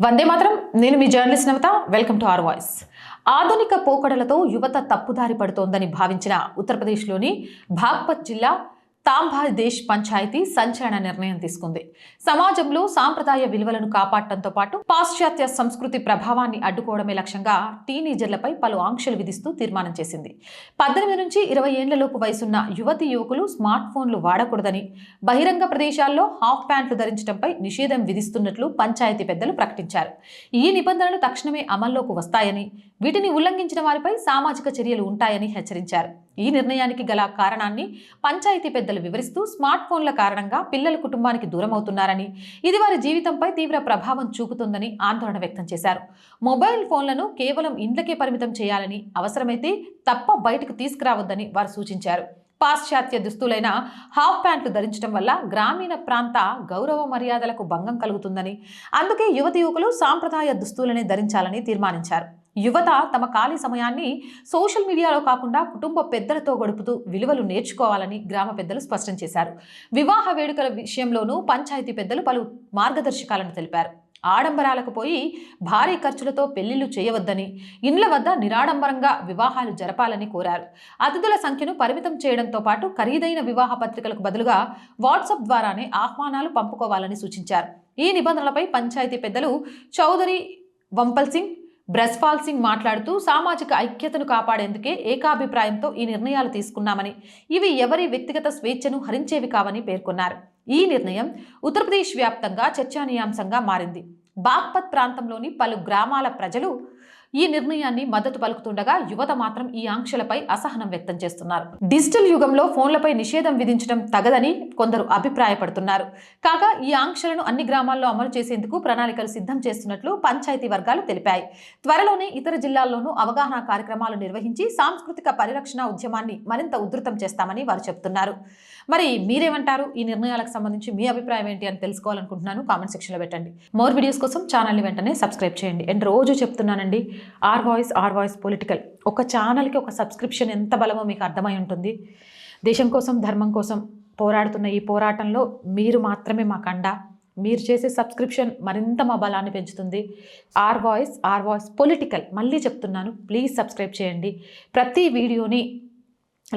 వందే మాత్రం. నేను మీ journalist Navatha welcome to R voice. ఆధునిక పోకడలతో యువత తప్పుదారి పడుతోందని భావించిన ఉత్తరప్రదేశ్లోని భాగ్పత్ జిల్లా తాంబాదేశ్ పంచాయతీ సంచలన నిర్ణయం తీసుకుంది. సమాజంలో సాంప్రదాయ విలువలను కాపాడటంతో పాటు పాశ్చాత్య సంస్కృతి ప్రభావాన్ని అడ్డుకోవడమే లక్ష్యంగా టీనేజర్లపై పలు ఆంక్షలు విధిస్తూ తీర్మానం చేసింది. పద్దెనిమిది నుంచి ఇరవై ఏళ్ళలోపు వయసున్న యువతి యువకులు స్మార్ట్ ఫోన్లు వాడకూడదని బహిరంగ ప్రదేశాల్లో హాఫ్ ప్యాంట్లు ధరించడంపై నిషేధం విధిస్తున్నట్లు పంచాయతీ పెద్దలు ప్రకటించారు. ఈ నిబంధనలు తక్షణమే అమల్లోకి వస్తాయని వీటిని ఉల్లంఘించిన వారిపై సామాజిక చర్యలు ఉంటాయని హెచ్చరించారు. ఈ నిర్ణయానికి గల కారణాన్ని పంచాయతీ పెద్దలు వివరిస్తూ స్మార్ట్ ఫోన్ల కారణంగా పిల్లలు కుటుంబానికి దూరం అవుతున్నారని ఇది వారి జీవితంపై తీవ్ర ప్రభావం చూపుతుందని ఆందోళన వ్యక్తం చేశారు. మొబైల్ ఫోన్లను కేవలం ఇండ్లకే పరిమితం చేయాలని అవసరమైతే తప్ప బయటకు తీసుకురావద్దని వారు సూచించారు. పాశ్చాత్య దుస్తులైన హాఫ్ ప్యాంట్లు ధరించడం వల్ల గ్రామీణ ప్రాంత గౌరవ మర్యాదలకు భంగం కలుగుతుందని అందుకే యువతి యువకులు సాంప్రదాయ దుస్తులనే ధరించాలని తీర్మానించారు. యువత తమ ఖాళీ సమయాన్ని సోషల్ మీడియాలో కాకుండా కుటుంబ పెద్దలతో గడుపుతూ విలువలు నేర్చుకోవాలని గ్రామ పెద్దలు స్పష్టం చేశారు. వివాహ వేడుకల విషయంలోనూ పంచాయతీ పెద్దలు పలు మార్గదర్శకాలను తెలిపారు. ఆడంబరాలకు పోయి భారీ ఖర్చులతో పెళ్ళిళ్ళు చేయవద్దని ఇండ్ల వద్ద నిరాడంబరంగా వివాహాలు జరపాలని కోరారు. అతిథుల సంఖ్యను పరిమితం చేయడంతో పాటు ఖరీదైన వివాహ పత్రికలకు బదులుగా వాట్సాప్ ద్వారానే ఆహ్వానాలు పంపుకోవాలని సూచించారు. ఈ నిబంధనలపై పంచాయతీ పెద్దలు చౌదరి వంపల్ సింగ్ బ్రస్పాల్ సింగ్ మాట్లాడుతూ సామాజిక ఐక్యతను కాపాడేందుకే ఏకాభిప్రాయంతో ఈ నిర్ణయాలు తీసుకున్నామని ఇవి ఎవరి వ్యక్తిగత స్వేచ్ఛను హరించేవి కావని పేర్కొన్నారు. ఈ నిర్ణయం ఉత్తరప్రదేశ్ వ్యాప్తంగా చర్చానీయాంశంగా మారింది. బాగ్పత్ ప్రాంతంలోని పలు గ్రామాల ప్రజలు ఈ నిర్ణయాన్ని మద్దతు పలుకుతుండగా యువత మాత్రం ఈ ఆంక్షలపై అసహనం వ్యక్తం చేస్తున్నారు. డిజిటల్ యుగంలో ఫోన్లపై నిషేధం విధించడం తగదని కొందరు అభిప్రాయపడుతున్నారు. కాగా ఈ ఆంక్షలను అన్ని గ్రామాల్లో అమలు చేసేందుకు ప్రణాళికలు సిద్ధం చేస్తున్నట్లు పంచాయతీ వర్గాలు తెలిపాయి. త్వరలోనే ఇతర జిల్లాల్లోనూ అవగాహన కార్యక్రమాలు నిర్వహించి సాంస్కృతిక పరిరక్షణ ఉద్యమాన్ని మరింత ఉధృతం చేస్తామని వారు చెబుతున్నారు. మరి మీరేమంటారు? ఈ నిర్ణయాలకు సంబంధించి మీ అభిప్రాయం ఏంటి అని తెలుసుకోవాలనుకుంటున్నాను. కామెంట్ సెక్షన్లో పెట్టండి. మోర్ వీడియోస్ కోసం ఛానల్ని వెంటనే సబ్స్క్రైబ్ చేయండి. అండ్ రోజు చెప్తున్నానండి R voice R voice political ఒక ఛానల్కి ఒక సబ్స్క్రిప్షన్ ఎంత బలమో మీకు అర్థమై ఉంటుంది. దేశం కోసం ధర్మం కోసం పోరాడుతున్న ఈ పోరాటంలో మీరు మాత్రమే మా కండ. మీరు చేసే సబ్స్క్రిప్షన్ మరింత మా బలాన్ని పెంచుతుంది. R voice R voice political మళ్ళీ చెప్తున్నాను ప్లీజ్ సబ్స్క్రైబ్ చేయండి. ప్రతి వీడియోని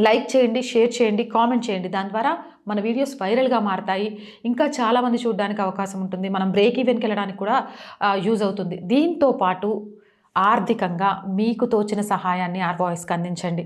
లైక్ చేయండి షేర్ చేయండి కామెంట్ చేయండి. దాని ద్వారా మన వీడియోస్ వైరల్గా మారతాయి. ఇంకా చాలామంది చూడడానికి అవకాశం ఉంటుంది. మనం బ్రేక్ ఈవెన్కి వెళ్ళడానికి కూడా యూజ్ అవుతుంది. దీంతో పాటు ఆర్థికంగా మీకు తోచిన సహాయాన్ని ఆర్ బాయ్స్కి అందించండి.